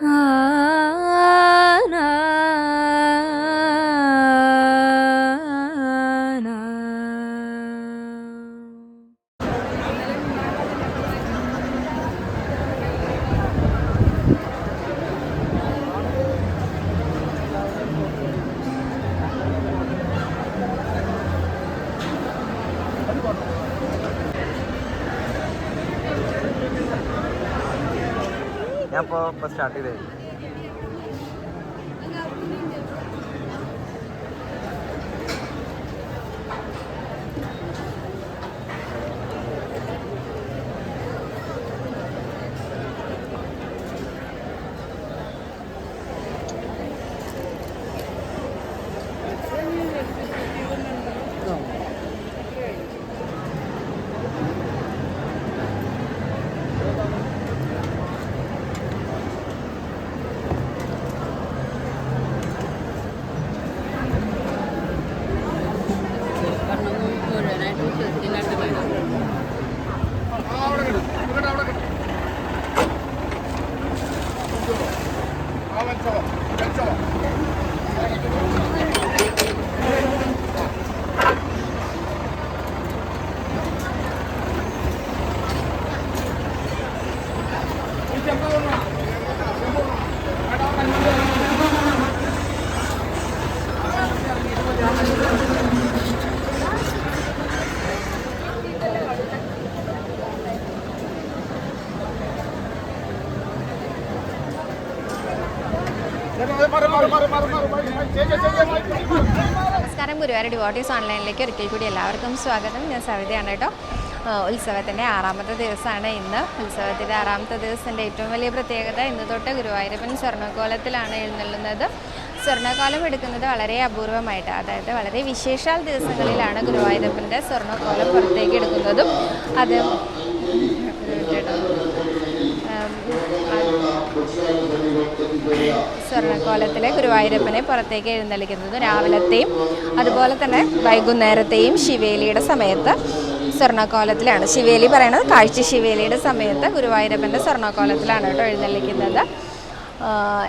ഞാൻ ഇപ്പോൾ ഇപ്പോൾ ഗുരുവായൂർ ഡിവോട്ടീസ് ഓൺലൈനിലേക്ക് ഒരിക്കൽ കൂടി എല്ലാവർക്കും സ്വാഗതം. ഞാൻ സവിതയാണ് കേട്ടോ. ഉത്സവത്തിന്റെ ആറാമത്തെ ദിവസമാണ് ഇന്ന്. ഉത്സവത്തിന്റെ ആറാമത്തെ ദിവസത്തിന്റെ ഏറ്റവും വലിയ പ്രത്യേകത ഇന്ന് തൊട്ട് ഗുരുവായൂരപ്പൻ സ്വർണക്കോലത്തിലാണ് എഴുന്നള്ളുന്നത്. സ്വർണക്കോലം എടുക്കുന്നത് വളരെ അപൂർവമായിട്ട് അതായത് വളരെ വിശേഷാൽ ദിവസങ്ങളിലാണ് ഗുരുവായൂരപ്പന്റെ സ്വർണക്കോലം പുറത്തേക്ക് എടുക്കുന്നതും. അത് സ്വർണക്കോലത്തിലെ ഗുരുവായൂരപ്പനെ പുറത്തേക്ക് എഴുന്നള്ളിക്കുന്നത് രാവിലത്തെയും അതുപോലെ തന്നെ വൈകുന്നേരത്തെയും ശിവേലിയുടെ സമയത്ത് സ്വർണക്കോലത്തിലാണ്. ശിവേലി പറയുന്നത് കാഴ്ച ശിവേലിയുടെ സമയത്ത് ഗുരുവായൂരപ്പന്റെ സ്വർണക്കോലത്തിലാണ് കേട്ടോ എഴുന്നള്ളിക്കുന്നത്.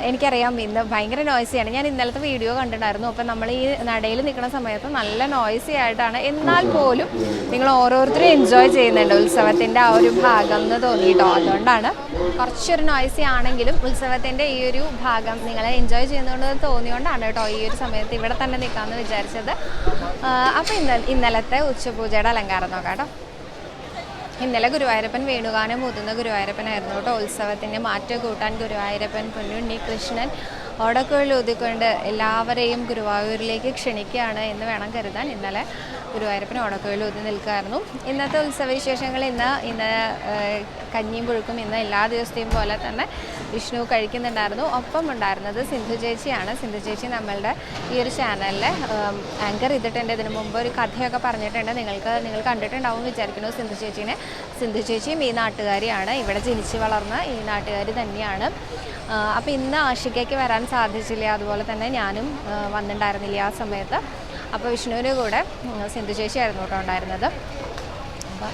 എനിക്കറിയാം. ഇന്ന് ഭയങ്കര നോയ്സിയാണ് ഞാൻ ഇന്നലത്തെ വീഡിയോ കണ്ടിട്ടുണ്ടായിരുന്നു. അപ്പം നമ്മൾ ഈ നടയിൽ നിൽക്കുന്ന സമയത്ത് നല്ല നോയ്സി ആയിട്ടാണ്. എന്നാൽ പോലും നിങ്ങൾ ഓരോരുത്തരും എൻജോയ് ചെയ്യുന്നുണ്ട് ഉത്സവത്തിന്റെ ആ ഒരു ഭാഗം എന്ന് തോന്നിയിട്ടോ. അതുകൊണ്ടാണ് കുറച്ചൊരു നോയ്സി ആണെങ്കിലും ഉത്സവത്തിന്റെ ഈ ഒരു ഭാഗം നിങ്ങൾ എൻജോയ് ചെയ്യുന്നതുകൊണ്ട് തോന്നിയോണ്ടാണ് കേട്ടോ ഈ ഒരു സമയത്ത് ഇവിടെ തന്നെ നിൽക്കാമെന്ന് വിചാരിച്ചത്. അപ്പോൾ ഇന്ന ഇന്നലത്തെ ഉച്ചപൂജയുടെ അലങ്കാരം നോക്കാം കേട്ടോ. ഇന്നലെ ഗുരുവായൂരപ്പൻ വേണുഗാനം ഊതുന്ന ഗുരുവായൂരപ്പനായിരുന്നു കേട്ടോ. ഉത്സവത്തിന് മാറ്റം കൂട്ടാൻ ഗുരുവായൂരപ്പൻ പൊന്നുണ്ണി കൃഷ്ണൻ ഓടക്കുഴൽ ഊതിക്കൊണ്ട് എല്ലാവരെയും ഗുരുവായൂരിലേക്ക് ക്ഷണിക്കുകയാണ് എന്ന് വേണം കരുതാൻ. ഇന്നലെ ഗുരുവായൂരപ്പന് ഓടക്കുഴൽ ഊതി നിൽക്കുമായിരുന്നു ഇന്നത്തെ ഉത്സവവിശേഷങ്ങൾ ഇന്ന് ഇന്ന് കഞ്ഞിയും പുഴുക്കും ഇന്ന് എല്ലാ ദിവസത്തെയും പോലെ തന്നെ വിഷ്ണു കഴിക്കുന്നുണ്ടായിരുന്നു. ഒപ്പം ഉണ്ടായിരുന്നത് സിന്ധു ചേച്ചിയാണ്. സിന്ധു ചേച്ചി നമ്മളുടെ ഈ ഒരു ചാനലിലെ ആങ്കർ ചെയ്തിട്ടുണ്ട്. ഇതിനു മുമ്പ് ഒരു കഥയൊക്കെ പറഞ്ഞിട്ടുണ്ട്. നിങ്ങൾക്ക് നിങ്ങൾ കണ്ടിട്ടുണ്ടാവും വിചാരിക്കുന്നു സിന്ധു ചേച്ചീനെ. സിന്ധു ചേച്ചിയും ഈ നാട്ടുകാരിയാണ്. ഇവിടെ ജനിച്ച് വളർന്ന ഈ നാട്ടുകാരി തന്നെയാണ്. അപ്പോൾ ഇന്ന് ആഷികയ്ക്ക് വരാൻ സാധിച്ചില്ല. അതുപോലെ തന്നെ ഞാനും വന്നിട്ടുണ്ടായിരുന്നില്ല ആ സമയത്ത്. അപ്പോൾ വിഷ്ണുവിന്റെ കൂടെ സിന്ധു ചേച്ചിയായിരുന്നു കേട്ടോ ഉണ്ടായിരുന്നത്. അപ്പോൾ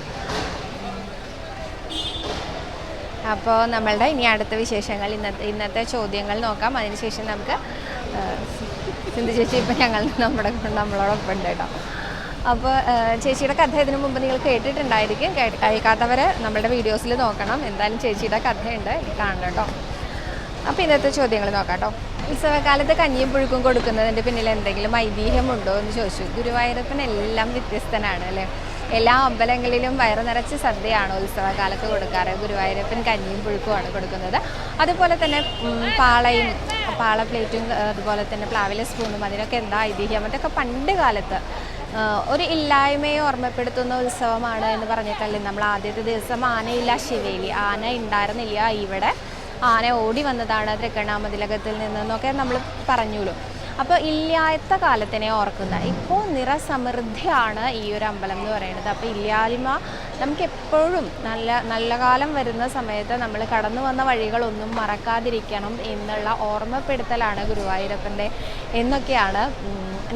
അപ്പോൾ നമ്മളുടെ ഇനി അടുത്ത വിശേഷങ്ങൾ ഇന്നത്തെ ഇന്നത്തെ ചോദ്യങ്ങൾ നോക്കാം. അതിനുശേഷം നമുക്ക് സിന്ധു ചേച്ചി ഇപ്പം ഞങ്ങൾ നമ്മുടെ നമ്മളോടൊപ്പം ഉണ്ട് കേട്ടോ. അപ്പോൾ ചേച്ചിയുടെ കഥ ഇതിനു മുമ്പ് നിങ്ങൾ കേട്ടിട്ടുണ്ടായിരിക്കും. കേട്ട് കേൾക്കാത്തവർ നമ്മളുടെ വീഡിയോസിൽ നോക്കണം. എന്തായാലും ചേച്ചിയുടെ കഥയുണ്ട്. കാണണം കേട്ടോ. അപ്പോൾ ഇന്നത്തെ ചോദ്യങ്ങൾ നോക്കാം കേട്ടോ. ഉത്സവകാലത്ത് കഞ്ഞിയും പുഴുക്കും കൊടുക്കുന്നതിന്റെ പിന്നിൽ എന്തെങ്കിലും ഐതിഹ്യമുണ്ടോ എന്ന് ചോദിച്ചു. ഗുരുവായൂരപ്പൻ എല്ലാം വ്യത്യസ്തനാണ് അല്ലേ? എല്ലാ അമ്പലങ്ങളിലും വയറു നിറച്ച് സദ്യയാണ് ഉത്സവകാലത്ത് കൊടുക്കാറ്? ഗുരുവായൂരപ്പൻ കഞ്ഞിയും പുഴുക്കുമാണ് കൊടുക്കുന്നത്. അതുപോലെ തന്നെ പാളയും പാള പ്ലേറ്റും അതുപോലെ തന്നെ പ്ലാവിലെ സ്പൂണും അതിനൊക്കെ എന്താ ഐതിഹ്യം? അതൊക്കെ പണ്ട് കാലത്ത് ഒരു ഇല്ലായ്മയെ ഓർമ്മപ്പെടുത്തുന്ന ഉത്സവമാണ് എന്ന് പറഞ്ഞിട്ടല്ലേ നമ്മൾ ആദ്യത്തെ ദിവസം ആനയില്ല ശിവേലി. ആന ഉണ്ടായിരുന്നില്ല ഇവിടെ. ആന ഓടി വന്നതാണ് തൃക്കണ്ണാമതിലകത്തിൽ നിന്നൊക്കെ നമ്മൾ പറഞ്ഞുള്ളൂ അപ്പോൾ ഇല്ലാത്ത കാലത്തിനെ ഓർക്കുന്ന ഇപ്പോൾ നിറസമൃദ്ധിയാണ് ഈ ഒരു അമ്പലം എന്ന് പറയുന്നത്. അപ്പോൾ ഇല്ലായ്മ നമുക്ക് എപ്പോഴും നല്ല നല്ല കാലം വരുന്ന സമയത്ത് നമ്മൾ കടന്നു വന്ന വഴികളൊന്നും മറക്കാതിരിക്കണം എന്നുള്ള ഓർമ്മപ്പെടുത്തലാണ് ഗുരുവായൂരപ്പന്റെ എന്നൊക്കെയാണ്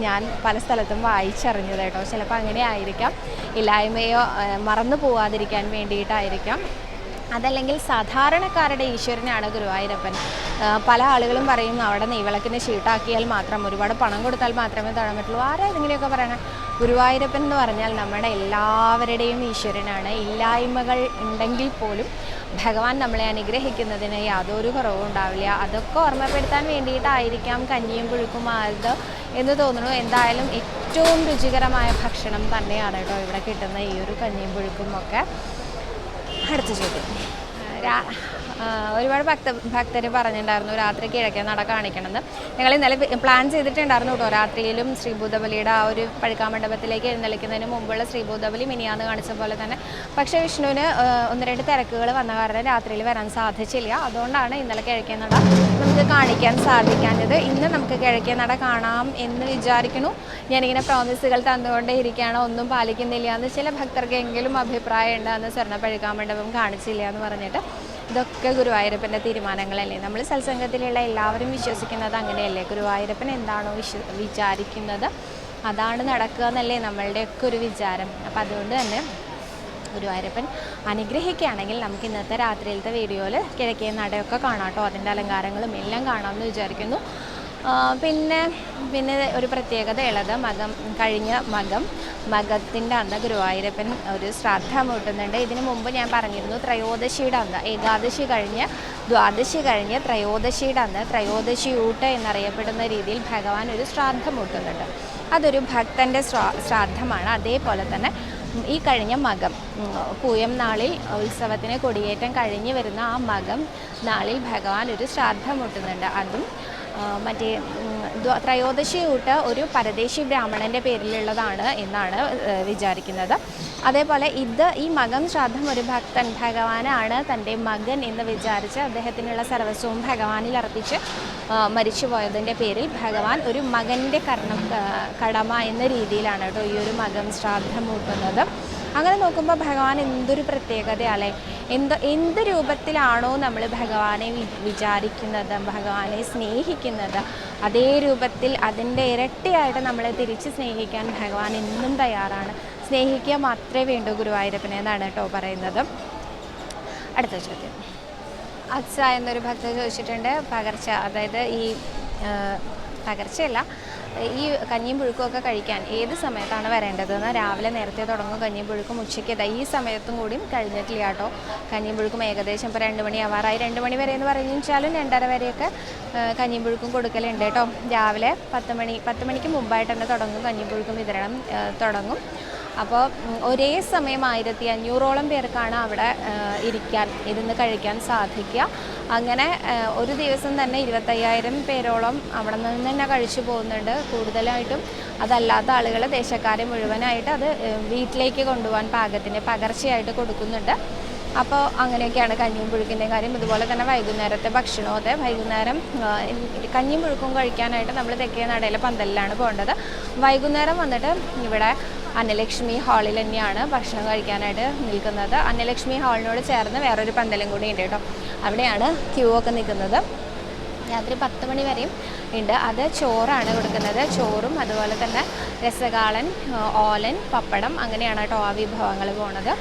ഞാൻ പല സ്ഥലത്തും വായിച്ചറിഞ്ഞത് കേട്ടോ. ചിലപ്പോൾ അങ്ങനെ ആയിരിക്കാം. ഇല്ലായ്മയോ മറന്നു പോവാതിരിക്കാൻ വേണ്ടിയിട്ടായിരിക്കാം. അതല്ലെങ്കിൽ സാധാരണക്കാരുടെ ഈശ്വരനാണ് ഗുരുവായൂരപ്പൻ. പല ആളുകളും പറയും അവിടെ നെയ്വിളക്കിന് ഷീട്ടാക്കിയാൽ മാത്രം ഒരുപാട് പണം കൊടുത്താൽ മാത്രമേ തൊഴാൻ പറ്റുള്ളൂ ആരാ എന്തെങ്കിലുമൊക്കെ പറയണേ? ഗുരുവായൂരപ്പൻ എന്ന് പറഞ്ഞാൽ നമ്മുടെ എല്ലാവരുടെയും ഈശ്വരനാണ്. ഇല്ലായ്മകൾ ഉണ്ടെങ്കിൽ പോലും ഭഗവാൻ നമ്മളെ അനുഗ്രഹിക്കുന്നതിന് യാതൊരു കുറവും ഉണ്ടാവില്ല. അതൊക്കെ ഓർമ്മപ്പെടുത്താൻ വേണ്ടിയിട്ടായിരിക്കാം കഞ്ഞിയും പുഴുക്കും ആയത് എന്ന് തോന്നുന്നു. എന്തായാലും ഏറ്റവും രുചികരമായ ഭക്ഷണം തന്നെയാണ് കേട്ടോ ഇവിടെ കിട്ടുന്ന ഈ ഒരു കഞ്ഞിയും പുഴുക്കും ഒക്കെ. അടുത്ത ചോദ്യം. ഒരുപാട് ഭക്ത ഭക്തർ പറഞ്ഞിട്ടുണ്ടായിരുന്നു രാത്രി കിഴക്കേ നട കാണിക്കണമെന്ന് ഞങ്ങൾ ഇന്നലെ പ്ലാൻ ചെയ്തിട്ടുണ്ടായിരുന്നു കേട്ടോ. രാത്രിയിലും ശ്രീഭൂതബലിയുടെ ആ ഒരു പഴുക്കാമണ്ഡപത്തിലേക്ക് എഴുന്നള്ളിക്കുന്നതിന് മുമ്പുള്ള ശ്രീഭൂതബലി മിനിയാന്ന് കാണിച്ച പോലെ തന്നെ. പക്ഷേ വിഷ്ണുവിന് ഒന്ന് രണ്ട് തിരക്കുകൾ വന്ന കാരണം രാത്രിയിൽ വരാൻ സാധിച്ചില്ല. അതുകൊണ്ടാണ് ഇന്നലെ കിഴക്കേ നട നമുക്ക് കാണിക്കാൻ സാധിക്കാഞ്ഞത്. ഇന്ന് നമുക്ക് കിഴക്കേ നട കാണാം എന്ന് വിചാരിക്കുന്നു. ഞാനിങ്ങനെ പ്രോമിസുകൾ തന്നുകൊണ്ടേ ഇരിക്കുകയാണ്. ഒന്നും പാലിക്കുന്നില്ല എന്ന് ചില ഭക്തർക്കെങ്കിലും അഭിപ്രായം ഉണ്ട് അന്ന് സ്വർണ പഴുക്കാമണ്ഡപം കാണിച്ചില്ല എന്ന് പറഞ്ഞിട്ട്. ഇതൊക്കെ ഗുരുവായൂരപ്പന്റെ തീരുമാനങ്ങളല്ലേ? നമ്മൾ സത്സംഗത്തിലുള്ള എല്ലാവരും വിശ്വസിക്കുന്നത് അങ്ങനെയല്ലേ? ഗുരുവായൂരപ്പൻ എന്താണോ വിശ്വ വിചാരിക്കുന്നത് അതാണ് നടക്കുക എന്നല്ലേ നമ്മളുടെയൊക്കെ ഒരു വിചാരം. അപ്പോൾ അതുകൊണ്ട് തന്നെ ഗുരുവായൂരപ്പൻ അനുഗ്രഹിക്കുകയാണെങ്കിൽ നമുക്ക് ഇന്നത്തെ രാത്രിയിലത്തെ വീഡിയോയിൽ കിഴക്കേ നടയൊക്കെ കാണാം കേട്ടോ. അതിന്റെ അലങ്കാരങ്ങളും എല്ലാം കാണാമെന്ന് വിചാരിക്കുന്നു. പിന്നെ പിന്നെ ഒരു പ്രത്യേകത ഉള്ളത് മകം കഴിഞ്ഞ മകം മകത്തിന്റെ അന്ന് ഗുരുവായൂരപ്പൻ ഒരു ശ്രാദ്ധ മൂട്ടുന്നുണ്ട്. ഇതിനു മുമ്പ് ഞാൻ പറഞ്ഞിരുന്നു ത്രയോദശിയുടെ അന്ന് ഏകാദശി കഴിഞ്ഞ് ദ്വാദശി കഴിഞ്ഞ് ത്രയോദശിയുടെ അന്ന് ത്രയോദശി ഊട്ട് എന്നറിയപ്പെടുന്ന രീതിയിൽ ഭഗവാൻ ഒരു ശ്രാദ്ധ മൂട്ടുന്നുണ്ട്. അതൊരു ഭക്തന്റെ ശ്രാ ശ്രാദ്ധമാണ്. അതേപോലെ തന്നെ ഈ കഴിഞ്ഞ മകം പൂയം നാളിൽ ഉത്സവത്തിന് കൊടിയേറ്റം കഴിഞ്ഞ് വരുന്ന ആ മകം നാളിൽ ഭഗവാൻ ഒരു ശ്രാദ്ധം മുട്ടുന്നുണ്ട്. അതും മറ്റേ ത്രയോദശി ഊട്ട് ഒരു പരദേശി ബ്രാഹ്മണന്റെ പേരിലുള്ളതാണ് എന്നാണ് വിചാരിക്കുന്നത്. അതേപോലെ ഇത് ഈ മകം ശ്രാദ്ധം ഒരു ഭക്തൻ ഭഗവാനാണ് തന്റെ മകൻ എന്ന് വിചാരിച്ച് അദ്ദേഹത്തിനുള്ള സർവസ്വവും ഭഗവാനിൽ അർപ്പിച്ച് മരിച്ചു മരിച്ചുപോയതിന്റെ പേരിൽ ഭഗവാൻ ഒരു മകന്റെ കർണം കടമ എന്ന രീതിയിലാണ് കേട്ടോ ഈ ഒരു മകം ശ്രാദ്ധം മൂട്ടുന്നത് അങ്ങനെ നോക്കുമ്പോൾ ഭഗവാൻ എന്തൊരു പ്രത്യേകതയല്ലേ എന്ത് എന്ത് രൂപത്തിലാണോ നമ്മൾ ഭഗവാനെ വിചാരിക്കുന്നത് ഭഗവാനെ സ്നേഹിക്കുന്നത് അതേ രൂപത്തിൽ അതിന്റെ ഇരട്ടിയായിട്ട് നമ്മളെ തിരിച്ച് സ്നേഹിക്കാൻ ഭഗവാൻ എന്നും തയ്യാറാണ്. സ്നേഹിക്കുക മാത്രമേ വേണ്ടൂ ഗുരുവായൂരപ്പനെ എന്നാണ് കേട്ടോ പറയുന്നത്. അടുത്ത ചോദ്യം. അച്ഛ എന്നൊരു ഭക്തൻ ചോദിച്ചിട്ടുണ്ട്. പകർച്ച അതായത് ഈ പകർച്ചയല്ല ഈ കഞ്ഞിയും പുഴുക്കും ഒക്കെ കഴിക്കാൻ ഏത് സമയത്താണ് വരേണ്ടതെന്ന് രാവിലെ നേരത്തെ തുടങ്ങും കഞ്ഞിയും പുഴുക്കും ഉച്ചയ്ക്ക്. ഈ സമയത്തും കൂടിയും കഴിഞ്ഞിട്ടില്ല കേട്ടോ. കഞ്ഞിയും പുഴുക്കും ഏകദേശം ഇപ്പോൾ രണ്ട് മണി ആവാറായി. രണ്ട് മണി വരെ എന്ന് പറഞ്ഞു വെച്ചാലും രണ്ടര വരെയൊക്കെ കഞ്ഞിയും പുഴുക്കും കൊടുക്കലുണ്ട് കേട്ടോ. രാവിലെ പത്ത് മണി പത്ത് മണിക്ക് മുമ്പായിട്ട് തന്നെ തുടങ്ങും കഞ്ഞിയും പുഴുക്കും വിതരണം തുടങ്ങും. അപ്പോൾ ഒരേ സമയം ആയിരത്തി അഞ്ഞൂറോളം പേർക്കാണ് അവിടെ ഇരിക്കാൻ ഇരുന്ന് കഴിക്കാൻ സാധിക്കുക. അങ്ങനെ ഒരു ദിവസം തന്നെ ഇരുപത്തയ്യായിരം പേരോളം അവിടെ നിന്ന് തന്നെ കഴിച്ചു പോകുന്നുണ്ട്. കൂടുതലായിട്ടും അതല്ലാത്ത ആളുകൾ ദേശക്കാരെ മുഴുവനായിട്ട് അത് വീട്ടിലേക്ക് കൊണ്ടുപോകാൻ പാകത്തിന് പകർച്ചയായിട്ട് കൊടുക്കുന്നുണ്ട്. അപ്പോൾ അങ്ങനെയൊക്കെയാണ് കഞ്ഞിയും പുഴുക്കിന്റെ കാര്യം. ഇതുപോലെ തന്നെ വൈകുന്നേരത്തെ ഭക്ഷണവും അതെ വൈകുന്നേരം കഞ്ഞിയും പുഴുക്കും കഴിക്കാനായിട്ട് നമ്മൾ തെക്കേ നടയിലെ പന്തലിലാണ് പോകേണ്ടത്. വൈകുന്നേരം വന്നിട്ട് ഇവിടെ അന്നലക്ഷ്മി ഹാളിൽ തന്നെയാണ് ഭക്ഷണം കഴിക്കാനായിട്ട് നിൽക്കുന്നത്. അന്നലക്ഷ്മി ഹാളിനോട് ചേർന്ന് വേറൊരു പന്തലും കൂടി ഉണ്ട് കേട്ടോ. അവിടെയാണ് ക്യൂ ഒക്കെ നിൽക്കുന്നത്. രാത്രി പത്ത് മണി വരെയും ഉണ്ട്. അത് ചോറാണ് കൊടുക്കുന്നത്. ചോറും അതുപോലെ തന്നെ രസകാളൻ ഓലൻ പപ്പടം അങ്ങനെയാണ് കേട്ടോ ആ വിഭവങ്ങൾ പോണത്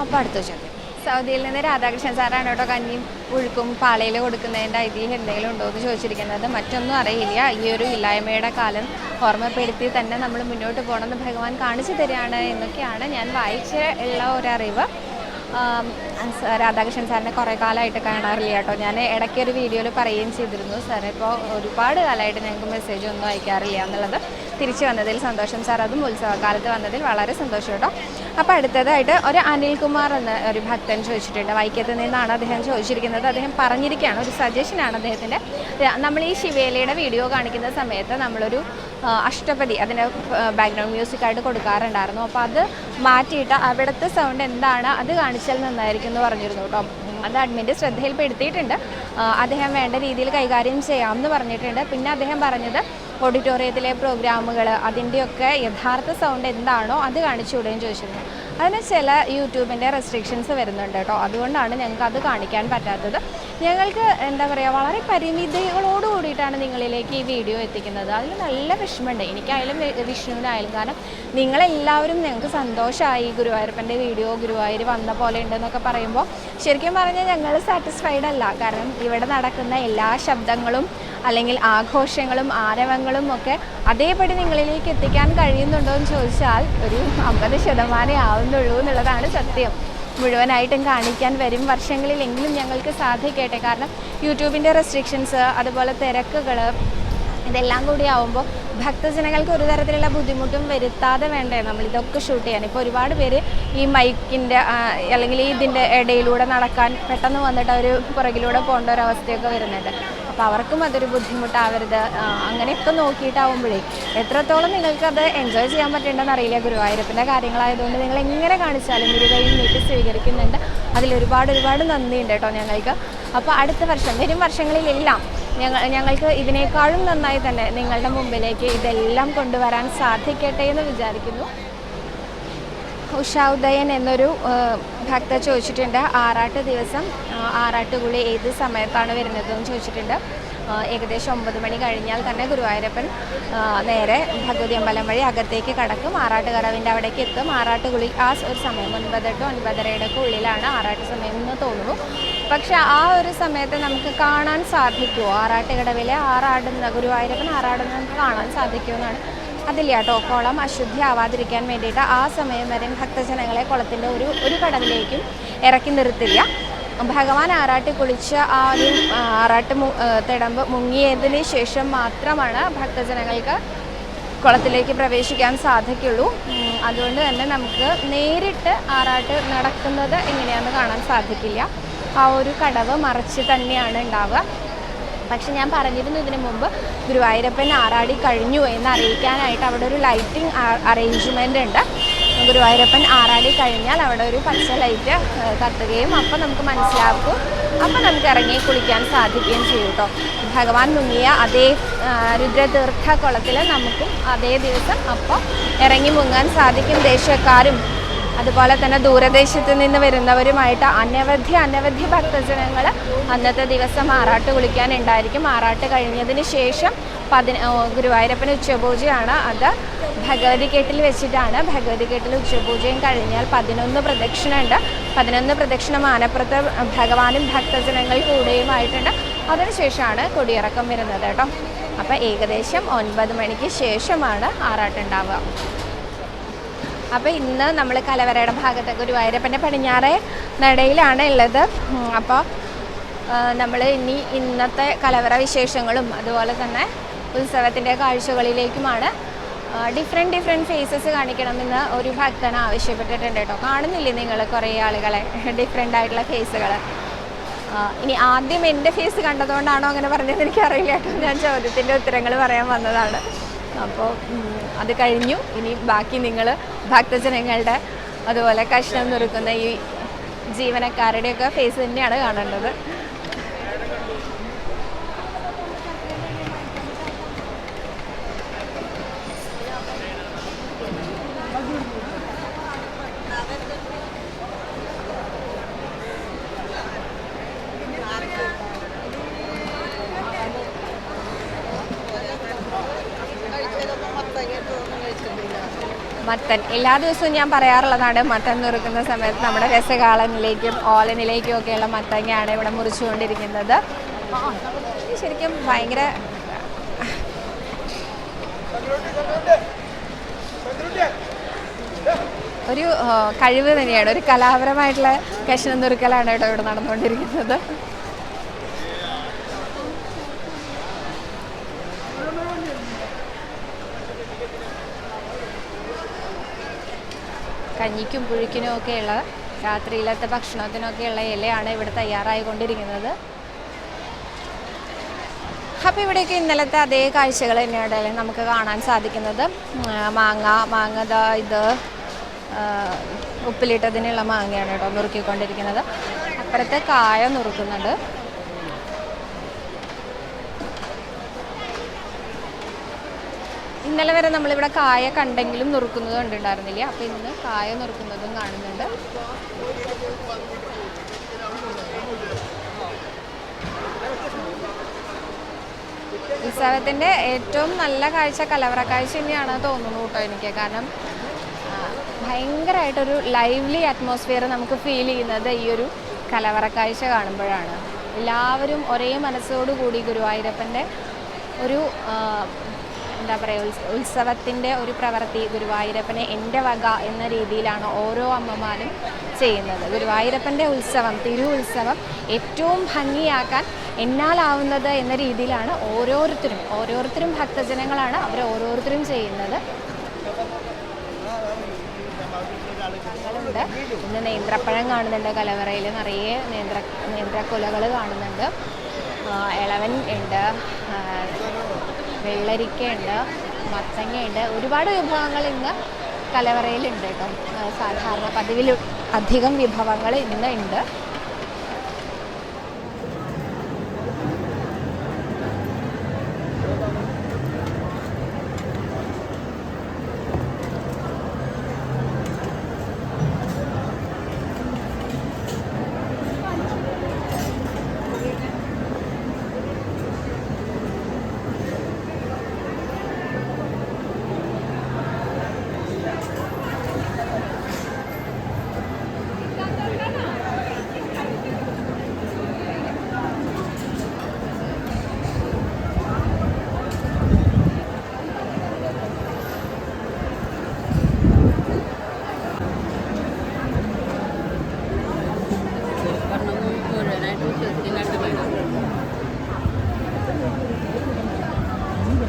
അപ്പോൾ അടുത്ത ചോദ്യം. സൗദിയിൽ നിന്ന് രാധാകൃഷ്ണൻ സാറാണ് കേട്ടോ കഞ്ഞിയും പുഴുക്കും പാളയിൽ കൊടുക്കുന്നതിന്റെ ഐതിഹ്യം എന്തെങ്കിലും ഉണ്ടോ എന്ന് ചോദിച്ചിരിക്കുന്നത്. മറ്റൊന്നും അറിയില്ല. ഈ ഒരു ഇല്ലായ്മയുടെ കാലം ഓർമ്മപ്പെടുത്തി തന്നെ നമ്മൾ മുന്നോട്ട് പോകണമെന്ന് ഭഗവാൻ കാണിച്ചു തരികയാണ് എന്നൊക്കെയാണ് ഞാൻ വായിച്ച ഉള്ള ഒരറിവ്. രാധാകൃഷ്ണൻ സാറിനെ കുറേ കാലമായിട്ട് കാണാറില്ല കേട്ടോ. ഞാൻ ഇടയ്ക്ക് ഒരു വീഡിയോയിൽ പറയുകയും ചെയ്തിരുന്നു. സാർ ഇപ്പോൾ ഒരുപാട് കാലമായിട്ട് ഞങ്ങൾക്ക് മെസ്സേജ് ഒന്നും അയക്കാറില്ല എന്നുള്ളത് തിരിച്ചു വന്നതിൽ സന്തോഷം. സാർ അതും ഉത്സവകാലത്ത് വന്നതിൽ വളരെ സന്തോഷം കേട്ടോ. അപ്പോൾ അടുത്തതായിട്ട് ഒരു അനിൽകുമാർ എന്ന ഒരു ഭക്തൻ ചോദിച്ചിട്ടുണ്ട്. വൈക്കത്ത് നിന്നാണ് അദ്ദേഹം ചോദിച്ചിരിക്കുന്നത്. അദ്ദേഹം പറഞ്ഞിരിക്കുകയാണ് ഒരു സജഷനാണ് അദ്ദേഹത്തിന്റെ നമ്മൾ ഈ ശിവേലയുടെ വീഡിയോ കാണിക്കുന്ന സമയത്ത് നമ്മളൊരു അഷ്ടപതി അതിന് ബാക്ക്ഗ്രൗണ്ട് മ്യൂസിക് ആയിട്ട് കൊടുക്കാറുണ്ടായിരുന്നു. അപ്പോൾ അത് മാറ്റിയിട്ട് അവിടുത്തെ സൗണ്ട് എന്താണ് അത് കാണിച്ചാൽ നന്നായിരിക്കും എന്ന് പറഞ്ഞിരുന്നു കേട്ടോ. അത് അഡ്മിന്റെ ശ്രദ്ധയിൽപ്പെടുത്തിയിട്ടുണ്ട്. അദ്ദേഹം വേണ്ട രീതിയിൽ കൈകാര്യം ചെയ്യാമെന്ന് പറഞ്ഞിട്ടുണ്ട്. പിന്നെ അദ്ദേഹം പറഞ്ഞത് ഓഡിറ്റോറിയത്തിലെ പ്രോഗ്രാമുകൾ അതിന്റെയൊക്കെ യഥാർത്ഥ സൗണ്ട് എന്താണോ അത് കാണിച്ചു വിടുകയും ചോദിച്ചിരുന്നു. അതിന് ചില യൂട്യൂബിന്റെ റെസ്ട്രിക്ഷൻസ് വരുന്നുണ്ട് കേട്ടോ. അതുകൊണ്ടാണ് ഞങ്ങൾക്ക് അത് കാണിക്കാൻ പറ്റാത്തത്. ഞങ്ങൾക്ക് എന്താ പറയുക വളരെ പരിമിതികളോട് കൂടിയിട്ടാണ് നിങ്ങളിലേക്ക് ഈ വീഡിയോ എത്തിക്കുന്നത്. അതിൽ നല്ല വിഷമമുണ്ട്. എനിക്കായാലും വിഷ്ണുവിനായാലും കാരണം നിങ്ങളെല്ലാവരും ഞങ്ങൾക്ക് സന്തോഷമായി ഗുരുവായൂരപ്പന്റെ വീഡിയോ ഗുരുവായൂർ വന്ന പോലെ ഉണ്ടെന്നൊക്കെ പറയുമ്പോൾ ശരിക്കും പറഞ്ഞാൽ ഞങ്ങൾ സാറ്റിസ്ഫൈഡ് അല്ല. കാരണം ഇവിടെ നടക്കുന്ന എല്ലാ ശബ്ദങ്ങളും അല്ലെങ്കിൽ ആഘോഷങ്ങളും ആരവങ്ങളും ഒക്കെ അതേപടി നിങ്ങളിലേക്ക് എത്തിക്കാൻ കഴിയുന്നുണ്ടോ എന്ന് ചോദിച്ചാൽ ഒരു അമ്പത് ശതമാനമേ ആവുന്നുള്ളൂ എന്നുള്ളതാണ് സത്യം. മുഴുവനായിട്ടും കാണിക്കാൻ വരും വർഷങ്ങളിലെങ്കിലും ഞങ്ങൾക്ക് സാധിക്കട്ടെ കാരണം യൂട്യൂബിന്റെ റെസ്ട്രിക്ഷൻസ് അതുപോലെ തിരക്കുകൾ ഇതെല്ലാം കൂടി ആവുമ്പോൾ ഭക്തജനങ്ങൾക്ക് ഒരു തരത്തിലുള്ള ബുദ്ധിമുട്ടും വരുത്താതെ വേണ്ടേ നമ്മൾ ഇതൊക്കെ ഷൂട്ട് ചെയ്യാൻ. ഇപ്പോൾ ഒരുപാട് പേര് ഈ മൈക്കിന്റെ അല്ലെങ്കിൽ ഇതിന്റെ ഇടയിലൂടെ നടക്കാൻ പെട്ടെന്ന് വന്നിട്ട് അവർ പുറകിലൂടെ പോകേണ്ട ഒരു അവസ്ഥയൊക്കെ വരുന്നുണ്ട്. അപ്പോൾ അവർക്കും അതൊരു ബുദ്ധിമുട്ടാവരുത്. അങ്ങനെയൊക്കെ നോക്കിയിട്ടാവുമ്പോഴേ എത്രത്തോളം നിങ്ങൾക്കത് എൻജോയ് ചെയ്യാൻ പറ്റുന്നുണ്ടെന്ന് അറിയില്ല. ഗുരുവായൂരപ്പന്റെ കാര്യങ്ങളായതുകൊണ്ട് നിങ്ങൾ എങ്ങനെ കാണിച്ചാലും ഗുരുകൈയിൽ നീട്ടി സ്വീകരിക്കുന്നുണ്ട്. അതിൽ ഒരുപാട് ഒരുപാട് നന്ദിയുണ്ട് കേട്ടോ ഞങ്ങൾക്ക്. അപ്പോൾ അടുത്ത വർഷം വരും വർഷങ്ങളിലെല്ലാം ഞങ്ങൾ ഞങ്ങൾക്ക് ഇതിനേക്കാളും നന്നായി തന്നെ നിങ്ങളുടെ മുമ്പിലേക്ക് ഇതെല്ലാം കൊണ്ടുവരാൻ സാധിക്കട്ടെ എന്ന് വിചാരിക്കുന്നു. ഉഷ ഉദയൻ എന്നൊരു ഭക്ത ചോദിച്ചിട്ടുണ്ട് ആറാട്ട് ദിവസം ആറാട്ട് കുളി ഏത് സമയത്താണ് വരുന്നതെന്ന് ചോദിച്ചിട്ടുണ്ട്. ഏകദേശം ഒമ്പത് മണി കഴിഞ്ഞാൽ തന്നെ ഗുരുവായൂരപ്പൻ നേരെ ഭഗവതി അമ്പലം വഴി അകത്തേക്ക് കടക്കും. ആറാട്ട് കടവിന്റെ അവിടേക്ക് എത്തും. ആറാട്ട് കുളി ആ ഒരു സമയം ഒൻപത് ടു ഒൻപതരയുടെ ഉള്ളിലാണ് ആറാട്ട് സമയം എന്ന് തോന്നുന്നു. പക്ഷെ ആ ഒരു സമയത്ത് നമുക്ക് കാണാൻ സാധിക്കുമോ ആറാട്ട് കടവിലെ ആറാടുന്ന ഗുരുവായൂരപ്പൻ ആറാടുന്ന നമുക്ക് കാണാൻ സാധിക്കുമെന്നാണ് അതില്ല കേട്ടോ കുളം അശുദ്ധി ആവാതിരിക്കാൻ വേണ്ടിയിട്ട് ആ സമയം വരെ ഭക്തജനങ്ങളെ കുളത്തിന്റെ ഒരു ഒരു കടലിലേക്കും ഇറക്കി നിർത്തില്ല. ഭഗവാൻ ആറാട്ടി കുളിച്ച് ആ ഒരു ആറാട്ട് തിടമ്പ് മുങ്ങിയതിന് ശേഷം മാത്രമാണ് ഭക്തജനങ്ങൾക്ക് കുളത്തിലേക്ക് പ്രവേശിക്കാൻ സാധിക്കുള്ളൂ. അതുകൊണ്ട് തന്നെ നമുക്ക് നേരിട്ട് ആറാട്ട് നടക്കുന്നത് എങ്ങനെയാണെന്ന് കാണാൻ സാധിക്കില്ല. ആ ഒരു കടവ് മറിച്ച് തന്നെയാണ് ഉണ്ടാവുക. പക്ഷെ ഞാൻ പറഞ്ഞിരുന്നു ഇതിനു മുമ്പ് ഗുരുവായൂരപ്പൻ ആറാടി കഴിഞ്ഞു എന്ന് അറിയിക്കാനായിട്ട് അവിടെ ഒരു ലൈറ്റിംഗ് അറേഞ്ച്മെന്റ് ഉണ്ട്. ഗുരുവായൂരപ്പൻ ആറാടി കഴിഞ്ഞാൽ അവിടെ ഒരു പച്ച ലൈറ്റ് കത്തുകയും അപ്പം നമുക്ക് മനസ്സിലാക്കും. അപ്പം നമുക്ക് ഇറങ്ങി കുളിക്കാൻ സാധിക്കുകയും ചെയ്യും കേട്ടോ ഭഗവാൻ മുങ്ങിയ അതേ രുദ്രതീർത്ഥ കുളത്തിൽ നമുക്കും അതേ ദിവസം അപ്പോൾ ഇറങ്ങി മുങ്ങാൻ സാധിക്കും ദേശക്കാരും. അതുപോലെ തന്നെ ദൂരദേശത്ത് നിന്ന് വരുന്നവരുമായിട്ട് അനവധി അനവധി ഭക്തജനങ്ങൾ അന്നത്തെ ദിവസം ആറാട്ട് കുളിക്കാനുണ്ടായിരിക്കും. ആറാട്ട് കഴിഞ്ഞതിന് ശേഷം പതിന ഗുരുവായൂരപ്പന് ഉച്ചപൂജയാണ് അത്. ഭഗവതി കേട്ടിൽ വെച്ചിട്ടാണ്. ഭഗവതി കേട്ടിൽ ഉച്ചപൂജയും കഴിഞ്ഞാൽ പതിനൊന്ന് പ്രദക്ഷിണ ഉണ്ട് പതിനൊന്ന് പ്രദക്ഷിണ മാനപ്പുറത്ത് ഭഗവാനും ഭക്തജനങ്ങൾ കൂടെയുമായിട്ടുണ്ട്. അതിനുശേഷമാണ് കൊടിയിറക്കം വരുന്നത് കേട്ടോ. അപ്പോൾ ഏകദേശം ഒൻപത് മണിക്ക് ശേഷമാണ് ആറാട്ടുണ്ടാവുക. അപ്പോൾ ഇന്ന് നമ്മൾ കലവറയുടെ ഭാഗത്ത് ഗുരുവായൂരപ്പന്റെ പടിഞ്ഞാറേ നടയിലാണ് ഉള്ളത്. അപ്പോൾ നമ്മൾ ഇനി ഇന്നത്തെ കലവറ വിശേഷങ്ങളും അതുപോലെ തന്നെ ഉത്സവത്തിന്റെ കാഴ്ചകളിലേക്കുമാണ്. ഡിഫറെന്റ് ഡിഫറെന്റ് ഫേസസ് കാണിക്കണമെന്ന് ഒരു ഭക്തൻ ആവശ്യപ്പെട്ടിട്ടുണ്ട് കേട്ടോ. കാണുന്നില്ലേ നിങ്ങൾ കുറേ ആളുകളെ? ഡിഫറെന്റ് ആയിട്ടുള്ള ഫേസുകൾ ഇനി ആദ്യം എന്റെ ഫേസ് കണ്ടതുകൊണ്ടാണോ അങ്ങനെ പറഞ്ഞത് എനിക്കറിയില്ല കേട്ടോ. ഞാൻ ചോദ്യത്തിന്റെ ഉത്തരങ്ങൾ പറയാൻ വന്നതാണ്. അപ്പോൾ അത് കഴിഞ്ഞു. ഇനി ബാക്കി നിങ്ങൾ ഭക്തജനങ്ങളുടെ അതുപോലെ കഷ്ണം നുറുക്കുന്ന ഈ ജീവനക്കാരുടെയൊക്കെ ഫേസ് തന്നെയാണ് കാണേണ്ടത്. എല്ലാ ദിവസവും ഞാൻ പറയാറുള്ളതാണ് മത്തൻ നുറുക്കുന്ന സമയത്ത് നമ്മുടെ രസകാളനിലേക്കും ഓലനിലേക്കും ഒക്കെയുള്ള മത്തങ്ങയാണ് ഇവിടെ മുറിച്ചുകൊണ്ടിരിക്കുന്നത്. ശരിക്കും ഭയങ്കര ഒരു കഴിവ് തന്നെയാണ് ഒരു കലാപരമായിട്ടുള്ള കഷ്ണം നുറുക്കലാണ് കേട്ടോ ഇവിടെ നടന്നുകൊണ്ടിരിക്കുന്നത്. കഞ്ഞിക്കും പുഴുക്കിനും ഒക്കെയുള്ള രാത്രിയിലത്തെ ഭക്ഷണത്തിനൊക്കെയുള്ള ഇലയാണ് ഇവിടെ തയ്യാറായി കൊണ്ടിരിക്കുന്നത് അപ്പോൾ ഇവിടെയൊക്കെ ഇന്നലത്തെ അതേ കാഴ്ചകൾ തന്നെയാണ് നമുക്ക് കാണാൻ സാധിക്കുന്നത്. മാങ്ങ മാങ്ങ ഇത് ഉപ്പിലിട്ടതിനുള്ള മാങ്ങയാണ് കേട്ടോ നുറുക്കിക്കൊണ്ടിരിക്കുന്നത്. അപ്പുറത്തെ കായ നുറുക്കുന്നുണ്ട്. ഇന്നലെ വരെ നമ്മളിവിടെ കായ കണ്ടെങ്കിലും നുറുക്കുന്നത് കണ്ടിട്ടുണ്ടായിരുന്നില്ല. അപ്പോൾ ഇന്ന് കായ നുറുക്കുന്നതും കാണുന്നുണ്ട്. ഉത്സവത്തിന്റെ ഏറ്റവും നല്ല കാഴ്ച കലവറ കാഴ്ച തന്നെയാണ് തോന്നുന്നു കേട്ടോ എനിക്ക്. കാരണം ഭയങ്കരമായിട്ടൊരു ലൈവ്ലി അറ്റ്മോസ്ഫിയർ നമുക്ക് ഫീൽ ചെയ്യുന്നത് ഈ ഒരു കലവറ കാഴ്ച കാണുമ്പോഴാണ്. എല്ലാവരും ഒരേ മനസ്സോടുകൂടി ഗുരുവായൂരപ്പന്റെ ഒരു എന്താ പറയുക ഉത്സ ഉത്സവത്തിന്റെ ഒരു പ്രവൃത്തി ഗുരുവായൂരപ്പനെ എന്റെ വക എന്ന രീതിയിലാണ് ഓരോ അമ്മമാരും ചെയ്യുന്നത്. ഗുരുവായൂരപ്പന്റെ ഉത്സവം തിരു ഉത്സവം ഏറ്റവും ഭംഗിയാക്കാൻ എന്നാലാവുന്നത് എന്ന രീതിയിലാണ് ഓരോരുത്തരും ഓരോരുത്തരും ഭക്തജനങ്ങളാണ് അവർ ഓരോരുത്തരും ചെയ്യുന്നത്. ഇന്ന് നേന്ത്രപ്പഴം കാണുന്നുണ്ട് കലവറയിൽ നിറയെ നേന്ത്ര നേന്ത്രക്കുലകൾ കാണുന്നുണ്ട്. ഇളവൻ ഉണ്ട്. ആ, വെള്ളരിക്ക ഉണ്ട് മത്തങ്ങ ഉണ്ട് ഒരുപാട് വിഭവങ്ങൾ ഇന്ന് കലവറയിലുണ്ട് കേട്ടോ. സാധാരണ പതിവിൽ അധികം വിഭവങ്ങൾ ഇന്ന് ഉണ്ട്.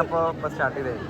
ഞാൻ ഇപ്പോൾ ഇപ്പോൾ സ്റ്റാർട്ട് ചെയ്തേ ഞാൻ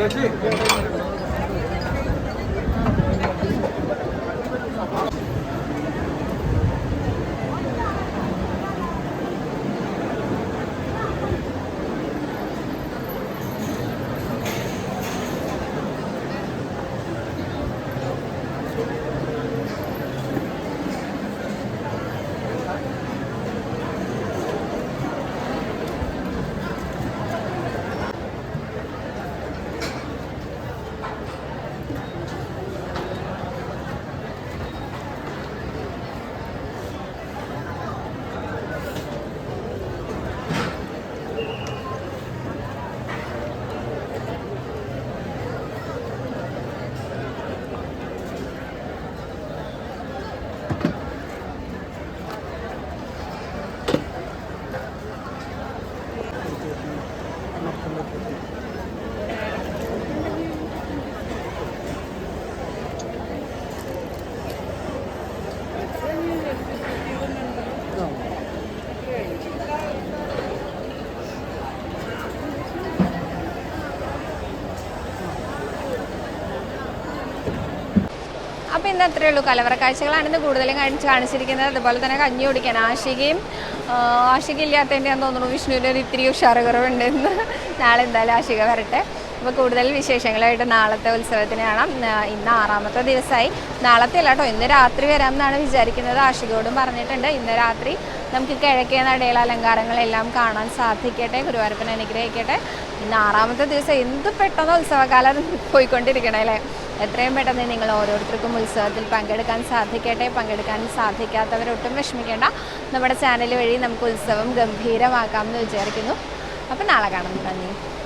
അപ്പോൾ ഇന്ന് അത്രയേ ഉള്ളൂ. കലവറ കാഴ്ചകളാണ് ഇന്ന് കൂടുതലും കാണിച്ച് കാണിച്ചിരിക്കുന്നത്. അതുപോലെ തന്നെ കഞ്ഞി കുടിക്കാൻ ആശികയും ആശികയില്ലാത്തതിന്റെ ഞാൻ തോന്നുന്നു വിഷ്ണുവിന്റെ ഒരു ഇത്തിരി ഉഷാറുകുറവുണ്ട് എന്ന് നാളെ എന്തായാലും ആശിക വരട്ടെ. അപ്പോൾ കൂടുതൽ വിശേഷങ്ങളായിട്ട് നാളത്തെ ഉത്സവത്തിന് കാണാം. ഇന്ന് ആറാമത്തെ ദിവസമായി. നാളത്തെ അല്ല കേട്ടോ ഇന്ന് രാത്രി വരാം എന്നാണ് വിചാരിക്കുന്നത്. ആശികയോടും പറഞ്ഞിട്ടുണ്ട്. ഇന്ന് രാത്രി നമുക്ക് കിഴക്കേ നടയിലെ അലങ്കാരങ്ങളെല്ലാം കാണാൻ സാധിക്കട്ടെ. ഗുരുവായൂരപ്പൻ അനുഗ്രഹിക്കട്ടെ. ഇന്ന് ആറാമത്തെ ദിവസം എന്ത് പെട്ടെന്ന് ഉത്സവകാലം പോയിക്കൊണ്ടിരിക്കണേ അല്ലേ? എത്രയും പെട്ടെന്ന് നിങ്ങൾ ഓരോരുത്തർക്കും ഉത്സവത്തിൽ പങ്കെടുക്കാൻ സാധിക്കട്ടെ. പങ്കെടുക്കാൻ സാധിക്കാത്തവരൊട്ടും വിഷമിക്കേണ്ട. നമ്മുടെ ചാനൽ വഴി നമുക്ക് ഉത്സവം ഗംഭീരമാക്കാമെന്ന് വിചാരിക്കുന്നു. അപ്പം നാളെ കാണുന്നു നന്ദി.